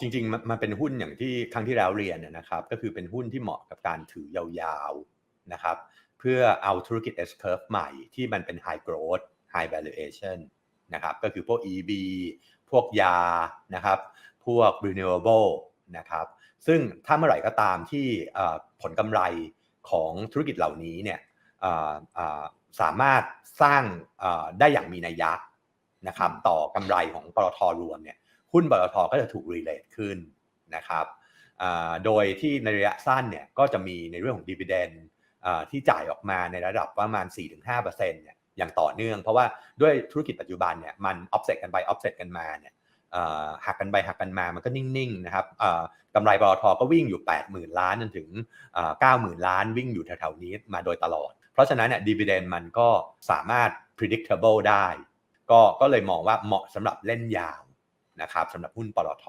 จริงๆ มันมันเป็นหุ้นอย่างที่ครั้งที่แล้วเรียนนะนะครับ ก็คือเป็นหุ้นที่เหมาะกับการถือยาวๆนะครับ เพื่อเอาธุรกิจ S curve ใหม่ที่มันเป็น high growth high valuation นะครับ ก็คือพวก EV พวกยานะครับ พวก renewable นะครับ ซึ่งถ้าเมื่อไหร่ก็ตามที่ผลกำไรของธุรกิจเหล่านี้เนี่ยสามารถสร้างได้อย่างมีนัยยะนะครับ ต่อกำไรของปตทรวมเนี่ย หุ้นปตทก็จะถูกรีเลทขึ้นนะครับโดยที่ในระยะสั้นเนี่ยก็จะมีในเรื่องของดี v i เดนที่จ่ายออกมาในระดับประมาณ 4-5%เนี่ยอย่างต่อเนื่อง เพราะว่าด้วยธุรกิจปัจจุบันเนี่ยมัน offset กันไป offset กันมาเนี่ยหักกันไปหักกันมามันก็นิ่งๆนะครับกำไรปตทก็วิ่งอยู่ 80,000 ล้านจนถึงเอ่อ90,000 ล้านวิ่งอยู่แถวๆนี้มาโดยตลอด เพราะฉะนั้นเนี่ยดีเวเดนมันก็สามารถ predictable ได้ ก็ก็เลยมองว่าเหมาะสำหรับเล่นยาว นะครับสำหรับหุ้นปตท